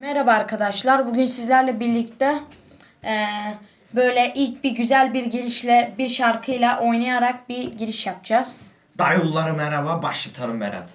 Merhaba arkadaşlar. Bugün sizlerle birlikte eee, böyle ilk bir güzel bir girişle bir şarkıyla oynayarak bir giriş yapacağız. Dayıları merhaba, başlatalım Berat.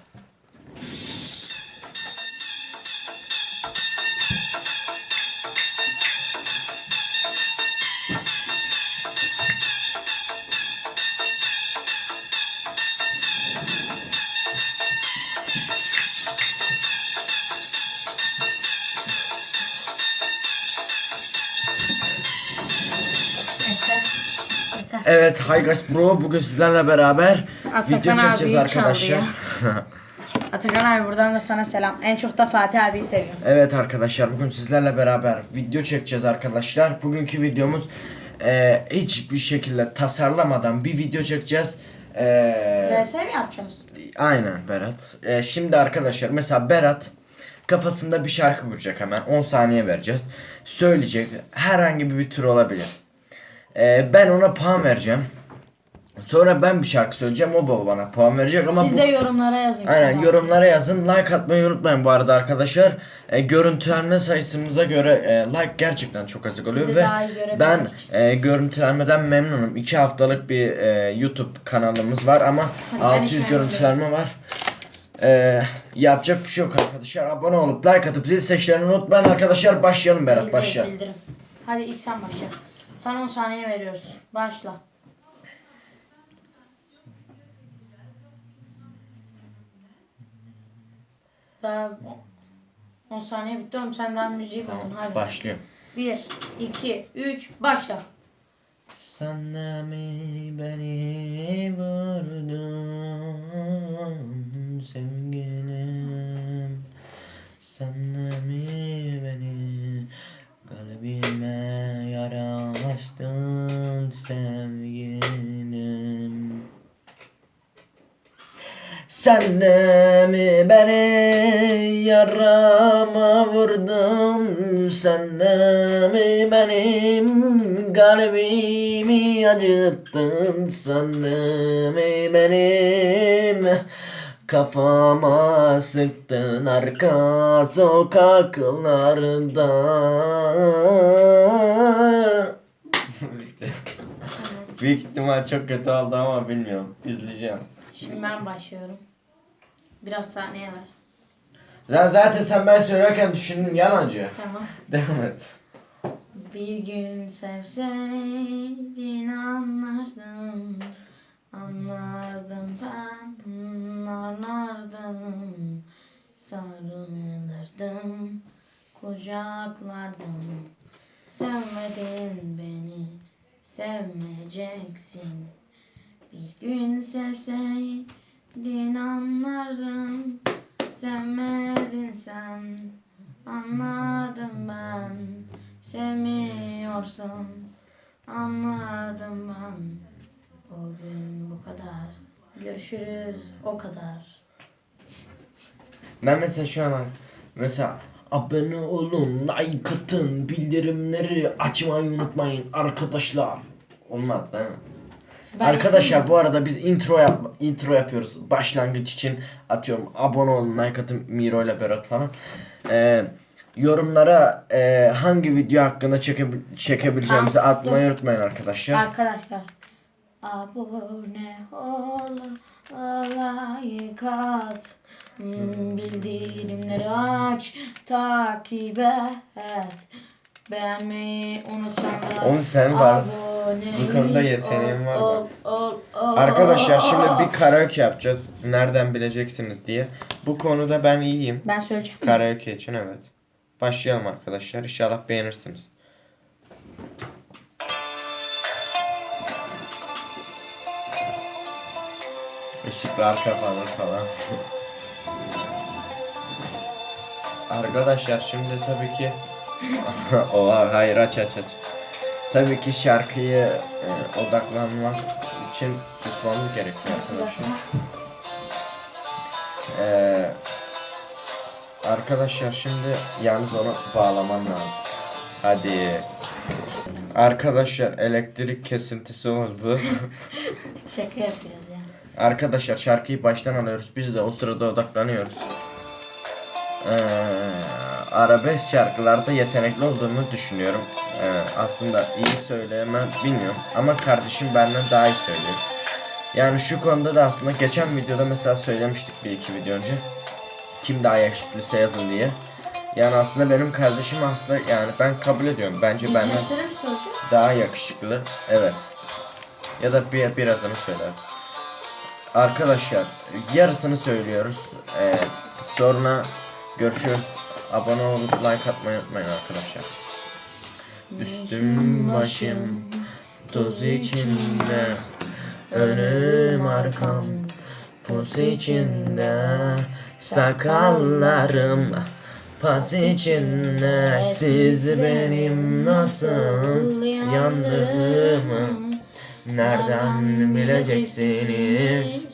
Evet, Hi Guys Bro bugün sizlerle beraber Atakan video çekeceğiz arkadaşlar. Atakan abi buradan da sana selam. En çok da Fatih abiyi seviyorum. evet arkadaşlar bugün sizlerle beraber video çekeceğiz arkadaşlar. Bugünkü videomuz e, hiçbir şekilde tasarlamadan bir video çekeceğiz. E, DS mi yapacağız? aynen Berat. E, şimdi arkadaşlar mesela Berat kafasında bir şarkı kuracak hemen 10 saniye vereceğiz. Söyleyecek herhangi bir, bir tür olabilir. E, ben ona puan vereceğim. Sonra ben bir şarkı söyleyeceğim o baba bana puan verecek ama Siz bu... de yorumlara yazın. Aynen şimdi. yorumlara yazın. Like atmayı unutmayın bu arada arkadaşlar. E, görüntülenme sayısımıza göre e, like gerçekten çok azık oluyor Sizi ve daha iyi görebilmek ben için. e, görüntülenmeden memnunum. 2 haftalık bir e, YouTube kanalımız var ama Hadi ben 600 işime görüntülenme var. E, yapacak bir şey yok arkadaşlar. Abone olup like atıp zil seslerini unutmayın arkadaşlar. Başlayalım Berat Bildirim, başla. bildirim. Hadi ilk sen başla. Sana 10 saniye veriyoruz. Başla. Daha 10 saniye bitti oğlum sen daha müziği buldun hadi. Başlıyorum. 1, 2, 3 başla. Sana mi beni vurdun sevgilim Sana mi beni kalbime yara açtın sevgilim sen de mi beni yarama vurdun Sen de mi benim kalbimi acıttın Sen de mi benim kafama sıktın arka sokaklarda Büyük ihtimal çok kötü oldu ama bilmiyorum. İzleyeceğim. Şimdi ben başlıyorum. Biraz saniye ver. Sen zaten sen ben söylerken düşündün yalancı. Tamam. Devam et. Bir gün sevseydin anlardım Anlardım ben anlardım Sarılırdım kucaklardım Sevmedin beni sevmeyeceksin Bir gün sevseydin anlardım Sevmedin sen anladım ben Sevmiyorsun anladım ben Bugün bu kadar Görüşürüz o kadar Ben mesela şu an mesela abone olun, like atın, bildirimleri açmayı unutmayın arkadaşlar. Olmaz değil mi? Ben- Arkadaşlar bu arada biz intro yap intro yapıyoruz. Başlangıç için atıyorum abone olun, like atın Miro ile Berat falan. Ee, yorumlara e, hangi video hakkında çeke, çekebileceğimizi Tamam. atmayı unutmayın arkadaşlar. Arkadaşlar Abone ol Like at hmm, Bildirimleri aç Takip et Beğenmeyi unutma Oğlum sen var. Abone Bu konuda yeteneğin var bak. Arkadaşlar şimdi bir karaoke yapacağız. Nereden bileceksiniz diye. Bu konuda ben iyiyim. Ben söyleyeceğim Karaoke için evet. Başlayalım arkadaşlar. İnşallah beğenirsiniz. Işıklar kapanır falan. arkadaşlar şimdi tabii ki Oha hayır aç aç aç. Tabii ki şarkıyı e, odaklanmak için susmamız gerekiyor arkadaşlar. Ee, arkadaşlar şimdi yalnız onu bağlaman lazım. Hadi. Arkadaşlar elektrik kesintisi oldu. Şaka yapıyoruz ya arkadaşlar şarkıyı baştan alıyoruz. Biz de o sırada odaklanıyoruz. Ee, arabesk şarkılarda yetenekli olduğumu düşünüyorum. Ee, aslında iyi söyleyemem bilmiyorum ama kardeşim benden daha iyi söylüyor. Yani şu konuda da aslında geçen videoda mesela söylemiştik bir iki video önce. Kim daha yakışıklıysa yazın diye. Yani aslında benim kardeşim aslında yani ben kabul ediyorum. Bence Biz benden daha yakışıklı. Evet. Ya da bir birazını söyler. Arkadaşlar yarısını söylüyoruz. Ee, sonra görüşürüz. Abone olup like atmayı unutmayın arkadaşlar. Üstüm başım toz içinde Önüm arkam pus içinde Sakallarım pas içinde Siz benim nasıl yandığımı Nereden bileceksiniz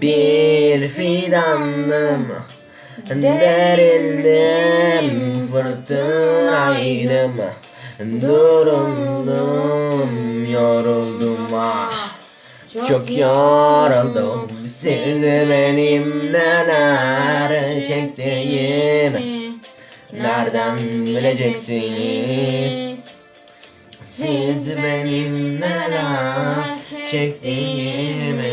Bir fidandım. Derildim fırtınaydım Durundum yoruldum ah Çok yoruldum Siz benim neler çektiğimi Nereden bileceksiniz? Siz benim neler çektiğimi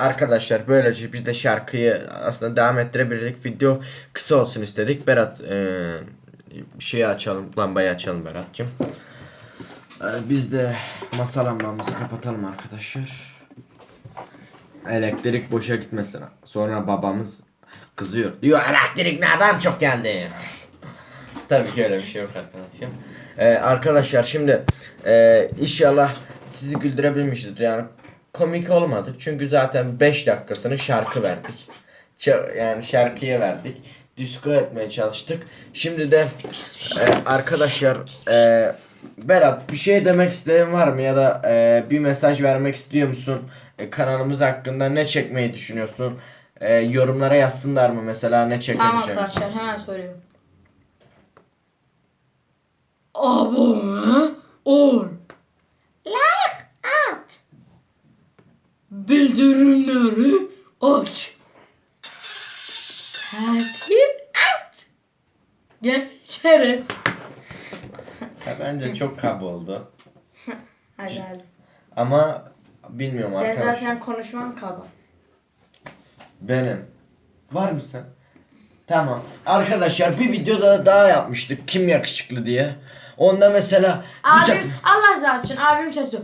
Arkadaşlar böylece biz de şarkıyı aslında devam ettirebilirdik. Video kısa olsun istedik. Berat eee şeyi açalım, lambayı açalım Berat'cığım. Eee, biz de masa lambamızı kapatalım arkadaşlar. Elektrik boşa gitmesin. Sonra babamız kızıyor. Diyor elektrik nereden çok geldi? Tabii ki öyle bir şey yok arkadaşlar. Ee, arkadaşlar şimdi e, inşallah sizi güldürebilmiştir. Yani komik olmadık çünkü zaten 5 dakikasını şarkı verdik. Yani şarkıya verdik. Disko etmeye çalıştık. Şimdi de e, arkadaşlar e, Berat bir şey demek isteyen var mı ya da e, bir mesaj vermek istiyor musun? E, kanalımız hakkında ne çekmeyi düşünüyorsun? E, yorumlara yazsınlar mı mesela ne Tamam çekebileceğimizi? arkadaşlar hemen söylüyorum. Abone ol. Like. Bildirimleri aç. Takip et. Görüşürüz. Ha, Bence çok kaba oldu. Hadi hadi. Ama bilmiyorum Sen arkadaşlar. zaten konuşman kaba. Benim. Var mısın? Tamam. Arkadaşlar bir videoda daha yapmıştık. Kim yakışıklı diye. Onda mesela bu Abim sef- Allah razı olsun abim sesi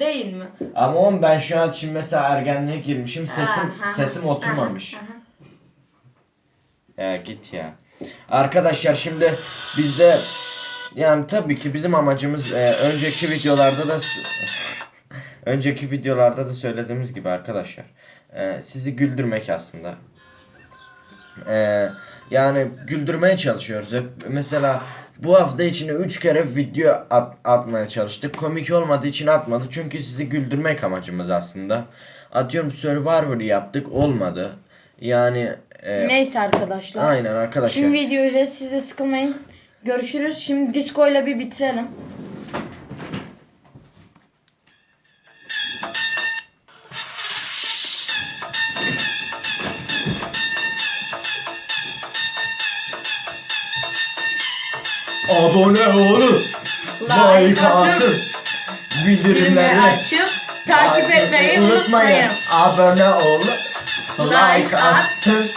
Değil mi? ama on ben şu an şimdi mesela ergenliğe girmişim. Sesim Aha, sesim oturmamış. aha. Ya git ya. Arkadaşlar şimdi bizde yani tabii ki bizim amacımız e, önceki videolarda da önceki videolarda da söylediğimiz gibi arkadaşlar e, sizi güldürmek aslında. E, yani güldürmeye çalışıyoruz hep. Mesela bu hafta içinde 3 kere video at- atmaya çalıştık. Komik olmadığı için atmadı. Çünkü sizi güldürmek amacımız aslında. Atıyorum Survivor yaptık olmadı. Yani e, Neyse arkadaşlar. Aynen arkadaşlar. Şimdi video izleyin siz de sıkılmayın. Görüşürüz. Şimdi disco ile bir bitirelim. Abone olun. Like atın. Bildirimleri açıp takip etmeyi unutmayın. Abone olun. Like Like at. atın.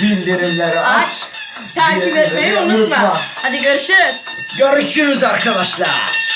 Bildirimleri aç. Takip etmeyi unutma. Hadi görüşürüz. Görüşürüz arkadaşlar.